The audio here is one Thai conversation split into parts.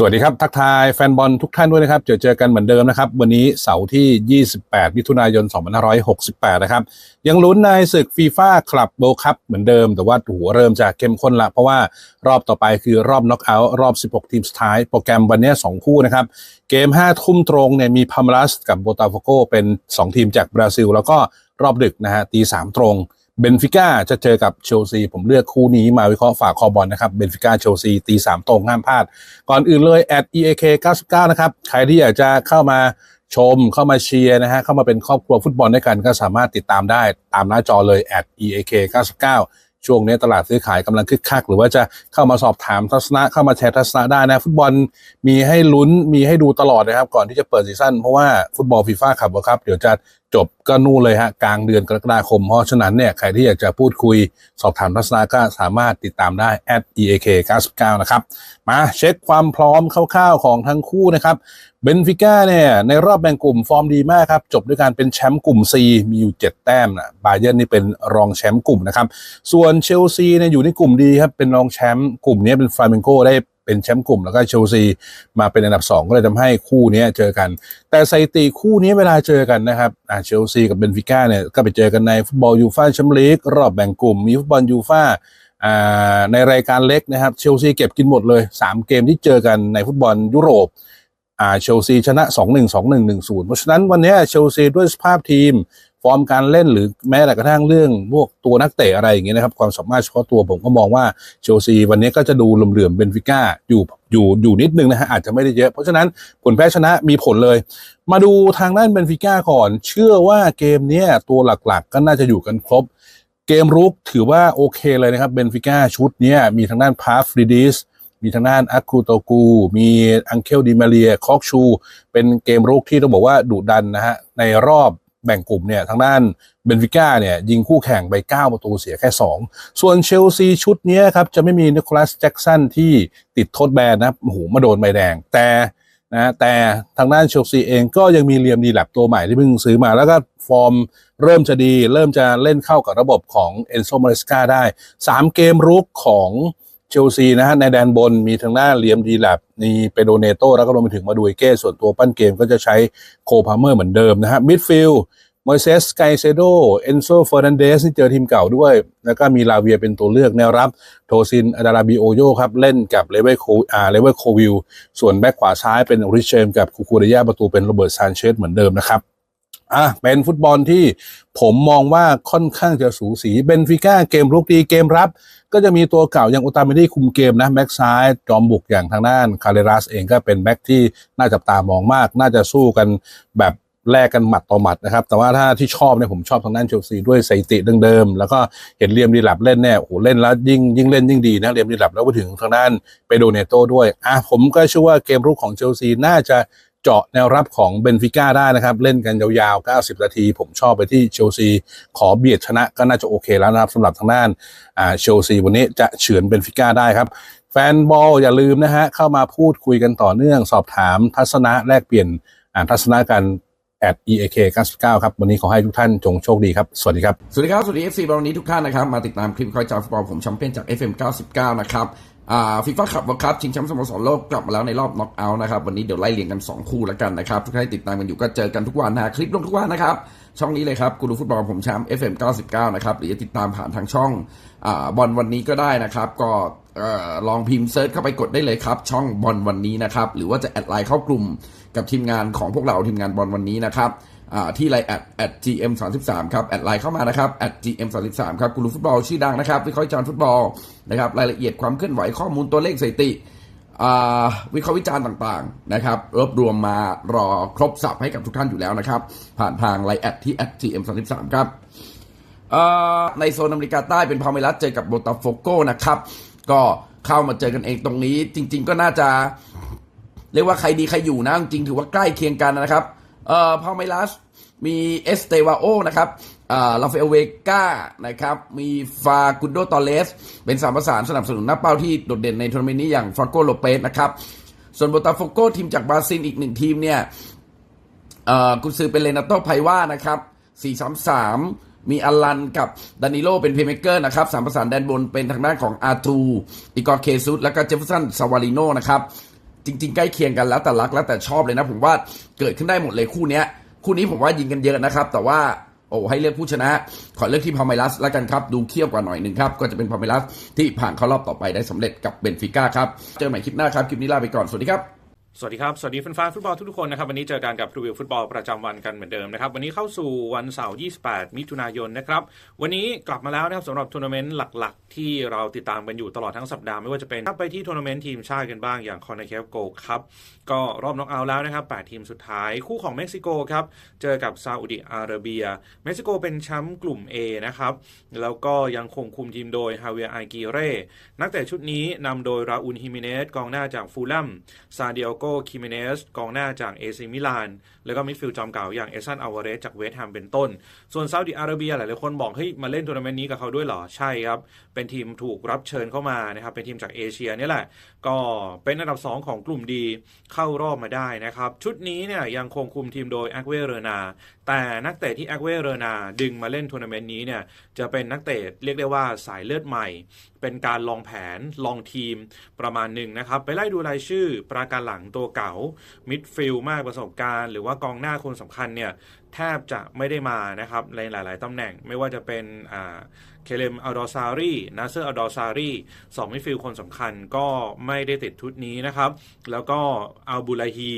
สวัสดีครับ ทักทายแฟนบอลทุกท่านด้วยนะครับ เจอเจอกันเหมือนเดิมนะครับ วันนี้เสาร์ที่ 28 มิถุนายน 2568 นะครับ ยังลุ้นในศึกฟีฟ่าคลับโบคัพเหมือนเดิม แต่ว่าหัวเริ่มจะเข้มข้นละ เพราะว่ารอบต่อไปคือรอบน็อกเอาท์รอบ 16 ทีมสุดท้าย โปรแกรมวันนี้ 2 คู่นะครับ เกม 5 ทุ่มตรงเนี่ยมีพามาลัสกับโบตาโฟโกเป็น 2 ทีมจากบราซิล แล้วก็รอบดึกนะฮะตี 3 ตรง เบนฟิก้าจะเจอกับเชลซี ผมเลือกคู่นี้มาวิเคราะห์ฝากคอบอลนะครับเบนฟิก้าเชลซีตีสามตรงห้ามพลาด ก่อนอื่นเลย at eak 99 นะครับ ใครที่อยากจะเข้ามาชมเข้ามาเชียร์นะฮะเข้ามาเป็นครอบครัวฟุตบอลด้วยกันก็สามารถติดตามได้ตามหน้าจอเลย at eak 99 ช่วงนี้ตลาดซื้อขายกำลังคึกคัก หรือว่าจะเข้ามาสอบถามทัศนะเข้ามาแชร์ทัศนะได้นะ ฟุตบอลมีให้ลุ้นมีให้ดูตลอดนะครับ ก่อนที่จะเปิดซีซั่นเพราะว่าฟุตบอลฟีฟ่าขับครับ เดี๋ยวจะจบก็นู่นเลยฮะกลางเดือนกรกฎาคม เพราะฉะนั้นเนี่ยใครที่อยากจะพูดคุยสอบถามทัศนะก็สามารถติดตามได้ at eak 99นะครับ มาเช็คความพร้อมคร่าวๆของทั้งคู่นะครับเบนฟิก้าเนี่ยในรอบแบ่งกลุ่มฟอร์มดีมากครับ จบด้วยการเป็นแชมป์กลุ่ม C มีอยู่ 7 แต้มนะบาเยอร์นี่เป็นรองแชมป์กลุ่มนะครับ ส่วนเชลซีเนี่ยอยู่ในกลุ่มดีครับ เป็นรองแชมป์กลุ่มนี้เป็นฟลาเมนโกได้เป็นแชมป์กลุ่มแล้วก็เชลซีมาเป็นอันดับ 2 ก็เลยทำให้คู่นี้เจอกัน แต่สถิติคู่นี้เวลาเจอกันนะครับอ่าเชลซีกับเบนฟิก้าเนี่ยก็ไปเจอกันในฟุตบอลยูฟ่าแชมเปี้ยนลีกรอบแบ่งกลุ่มมีฟุตบอลยูฟ่าอ่าในรายการเล็กนะครับเชลซีเก็บกินหมดเลย 3 เกมที่เจอกันในฟุตบอลยุโรป อ่าเชลซีชนะ 2-1 2-1 1-0 เพราะฉะนั้นวันนี้เชลซีด้วยสภาพทีม ฟอร์มการเล่นหรือแม้แต่กระทั่งเรื่องพวกตัวนักเตะอะไรอย่างเงี้ยนะครับ ความสามารถเฉพาะตัวผมก็มองว่าเชลซีวันนี้ก็จะดูเหลื่อมๆเบนฟิก้าอยู่อยู่อยู่นิดนึงนะฮะอาจจะไม่ได้เยอะ เพราะฉะนั้นผลแพ้ชนะมีผลเลย มาดูทางด้านเบนฟิก้าก่อน เชื่อว่าเกมนี้ตัวหลักๆ ก็น่าจะอยู่กันครบ เกมรุกถือว่าโอเคเลยนะครับเบนฟิก้าชุดนี้มีทางด้านพาฟริดิส มีทางด้านอัคคูโตกู มีอังเคลดิมาเรียคอกชู เป็นเกมรุกที่ต้องบอกว่าดุดันนะฮะ ในรอบแบ่งกลุ่มเนี่ยทางด้านเบนฟิก้าเนี่ยยิงคู่แข่งไป 9 ประตูเสียแค่ 2 ส่วนเชลซีชุดนี้ครับ จะไม่มีนิโคลัสแจ็กสันที่ติดโทษแบนนะโอ้โหมาโดนใบแดง แต่นะแต่ทางด้านเชลซีเองก็ยังมีเลียมดีแลบตัวใหม่ที่เพิ่งซื้อมาแล้วก็ฟอร์มเริ่มจะดี เริ่มจะเล่นเข้ากับระบบของเอนโซมาริสกาได้ 3 เกมรุกของ เชลซีนะฮะในแดนบนมีทางด้าเลียมดีแลบมีเปโดเนโตแล้วก็รวมไปถึงมาดูเอเก้ส่วนตัวปั้นเกมก็จะใช้โคพาเมอร์เหมือนเดิมนะฮะมิดฟิลด์มอยเซสไกเซโดเอนโซเฟอร์นันเดสที่เจอทีมเก่าด้วย แล้วก็มีลาเวียเป็นตัวเลือกแนวรับ โทซินอาดาราบิโอโยครับ เล่นกับเลเวอร์โคอาเลเวอร์โควิลส่วนแบ็กขวาซ้ายเป็นริชเชมกับคูคูเรียประตูเป็นโรเบิร์ตซานเชสเหมือนเดิมนะครับ อะเป็นฟุตบอลที่ผมมองว่าค่อนข้างจะสูสีเบนฟิก้าเกมรุกดีเกมรับ ก็จะมีตัวเก่าอย่างอุตาเมดี้คุมเกมนะแบ็กซ้ายจอมบุกอย่างทางด้านคาเรรัสเองก็เป็นแบ็กที่น่าจับตามองมาก น่าจะสู้กันแบบแลกกันหมัดต่อหมัดนะครับ แต่ว่าถ้าที่ชอบเนี่ยผมชอบทางด้านเชลซีด้วยสถิติเดิมๆแล้วก็เห็นเรียมดีหลับเล่นเนี่ยโอ้โหเล่นแล้วยิ่งยิ่งเล่นยิ่งดีนะเรียมดีหลับแล้วไปถึงทางด้านเปโดเนโตด้วยอะผมก็เชื่อว่าเกมรุกของเชลซีน่าจะ เจาะแนวรับของเบนฟิก้าได้นะครับ เล่นกันยาวๆ 90 นาที ผมชอบไปที่เชลซี ขอเบียดชนะก็น่าจะโอเคแล้วนะครับสำหรับทางด้านอ่าเชลซีวันนี้จะเฉือนเบนฟิก้าได้ครับแฟนบอลอย่าลืมนะฮะเข้ามาพูดคุยกันต่อเนื่องสอบถามทัศนะแลกเปลี่ยนทัศนะกัน at eak 99ครับ วันนี้ขอให้ทุกท่านจงโชคดีครับ สวัสดีครับ สวัสดีครับ สวัสดี FC บอลนี้ทุกท่านนะครับ มาติดตามคลิปคอยจามฟุตบอลผมแชมเปี้ยนจาก FM 99 นะครับ ฟีฟ่าขับวอลคัพชิงแชมป์สโมสรโลกกลับมาแล้วในรอบน็อกเอาท์นะครับ วันนี้เดี๋ยวไล่เรียงกัน 2 คู่แล้วกันนะครับทุกท่านติดตามกันอยู่ก็เจอกันทุกวันนะคลิปลงทุกวันนะครับ ช่องนี้เลยครับกูดูฟุตบอลผมแชมป์ FM 99 นะครับ หรือจะติดตามผ่านทางช่องอบอลวันนี้ก็ได้นะครับ ก็ลองพิมพ์เซิร์ชเข้าไปกดได้เลยครับ ช่องบอลวันนี้นะครับ หรือว่าจะแอดไลน์เข้ากลุ่มกับทีมงานของพวกเราทีมงานบอลวันนี้นะครับ ที่ไลน์แอดแอด gm 3 3ครับ แอดไลน์เข้ามานะครับแอด gm 3 3ครับกูรู้ฟุตบอลชื่อดังนะครับ วิเคราะห์จารณ์ฟุตบอลนะครับรายละเอียดความเคลื่อนไหวข้อมูลตัวเลขสถิติวิเคราะห์วิจารณ์ต่างๆนะครับรวบรวมมารอครบสับให้กับทุกท่านอยู่แล้วนะครับ ผ่านทางไลน์แอดที่ at gm 3 3ครับในโซนอเมริกาใต้เป็นพาเมลัสเจอกับโบตาโฟโกนะครับก็เข้ามาเจอกันเองตรงนี้ จริง ๆ ก็น่าจะ เรียกว่าใครดีใครอยู่นะจริงถือว่าใกล้เคียงกันนะครับ เอ่อพาเมลัสมีเอสเตวาโอนะครับอ่าลาเฟลเวกานะครับ มีฟากุนโดตอเลส เป็นสามประสานสนับสนุนน้าเป้าที่โดดเด่นในทัวร์นาเมนต์นี้อย่างฟราโกโลเปสนะครับ ส่วนโบตาโฟโกทีมจากบราซิลอีกหนึ่งทีมเนี่ยเอ่อกุนซือเป็นเลนาโตไพว่านะครับ4-3-3 มีอลันกับดานิโลเป็นเพย์เมเกอร์นะครับสามประสานแดนบนเป็นทางด้านของอาตูอิกอร์เคซุสและก็เจฟเฟอร์สันซาวาริโนนะครับ จริง ๆ ใกล้เคียงกันแล้วแต่รักแล้วแต่ชอบเลยนะ ผมว่าเกิดขึ้นได้หมดเลยคู่เนี้ย คู่นี้ผมว่ายิงกันเยอะนะครับ แต่ว่าโอ้ให้เลือกผู้ชนะ ขอเลือกที่พาเมลัสแล้วกันครับ ดูเขี้ยวกว่าหน่อยหนึ่งครับ ก็จะเป็นพาเมลัสที่ผ่านเข้ารอบต่อไปได้สำเร็จกับเบนฟิก้าครับ เจอกันใหม่คลิปหน้าครับ คลิปนี้ลาไปก่อน สวัสดีครับ สวัสดีครับ สวัสดีแฟนๆฟุตบอลทุกๆคนนะครับ วันนี้เจอกันกับรีวิวฟุตบอลประจำวันกันเหมือนเดิมนะครับ วันนี้เข้าสู่วันเสาร์ 28 มิถุนายนนะครับ วันนี้กลับมาแล้วนะครับสำหรับทัวร์นาเมนต์หลักๆ ที่เราติดตามกันอยู่ตลอดทั้งสัปดาห์ ไม่ว่าจะเป็นไปที่ทัวร์นาเมนต์ทีมชาติกันบ้างอย่างคอนเนเคโกครับก็รอบน็อกเอาท์แล้วนะครับ 8 ทีมสุดท้ายคู่ของเม็กซิโกครับเจอกับซาอุดิอาระเบีย เม็กซิโกเป็นแชมป์กลุ่ม A นะครับแล้วก็ยังคงคุมทีมโดยฮาเวียอกีเร่นักเตะชุดนี้นำโดยราอูลฮิมิเนสกองหน้าจากฟูลแลมซาเดียโกคิเมเนสกองหน้าจากเอซิมิลาน แล้วก็มิดฟิลด์จอมเก่าอย่างเอซันอาวาเรสจากเวสต์แฮมเป็นต้น ส่วนซาอุดิอาระเบียหลายๆคนบอกเฮ้ยมาเล่นทัวร์นาเมนต์นี้กับเขาด้วยเหรอ ใช่ครับ เป็นทีมถูกรับเชิญเข้ามานะครับ เป็นทีมจากเอเชียนี่แหละ ก็เป็นอันดับ 2 ของกลุ่มดีเข้ารอบมาได้นะครับ ชุดนี้เนี่ยยังคงคุมทีมโดยแอคเวเรนา แต่นักเตะที่แอคเวเรนาดึงมาเล่นทัวร์นาเมนต์นี้เนี่ยจะเป็นนักเตะเรียกได้ว่าสายเลือดใหม่เป็นการลองแผนลองทีมประมาณหนึ่งนะครับ ไปไล่ดูรายชื่อ ปราการหลังตัวเก่ามิดฟิลมากประสบการณ์ หรือว่ากองหน้าคนสำคัญเนี่ยแทบจะไม่ได้มานะครับในหลาย ๆ ตำแหน่งไม่ว่าจะเป็นเคเลมอัลดอซารีนาเซอร์อัลดอซารีสองมิดฟิลคนสำคัญก็ไม่ได้ติดชุดนี้นะครับ แล้วก็อัลบูไลฮี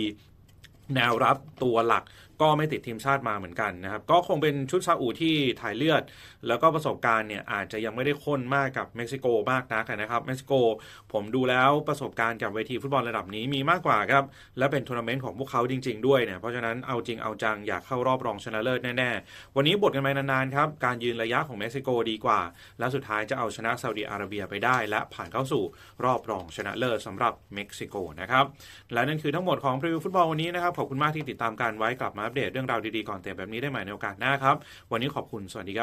แนวรับตัวหลัก ก็ไม่ติดทีมชาติมาเหมือนกันนะครับ ก็คงเป็นชุดซาอุที่ถ่ายเลือด แล้วก็ประสบการณ์เนี่ยอาจจะยังไม่ได้ข้นมากกับเม็กซิโกมากนักนะครับเม็กซิโกผมดูแล้วประสบการณ์กับเวทีฟุตบอลระดับนี้มีมากกว่าครับ และเป็นทัวร์นาเมนต์ของพวกเขาจริง ๆ ด้วยเนี่ยเพราะฉะนั้นเอาจริงเอาจังอยากเข้ารอบรองชนะเลิศแน่ๆ วันนี้บทกันไปนานๆครับการยืนระยะของเม็กซิโกดีกว่า และสุดท้ายจะเอาชนะซาอุดิอาระเบียไปได้ และผ่านเข้าสู่รอบรองชนะเลิศสำหรับเม็กซิโกนะครับและนั่นคือทั้งหมดของพรีวิวฟุตบอลวันนี้นะครับขอบคุณมากที่ติดตามการไว้กลับมาอัปเดตเรื่องราวดีๆก่อนเตะแบบนี้ได้ใหม่ในโอกาสหน้าครับ วันนี้ขอบคุณ สวัสดีครับ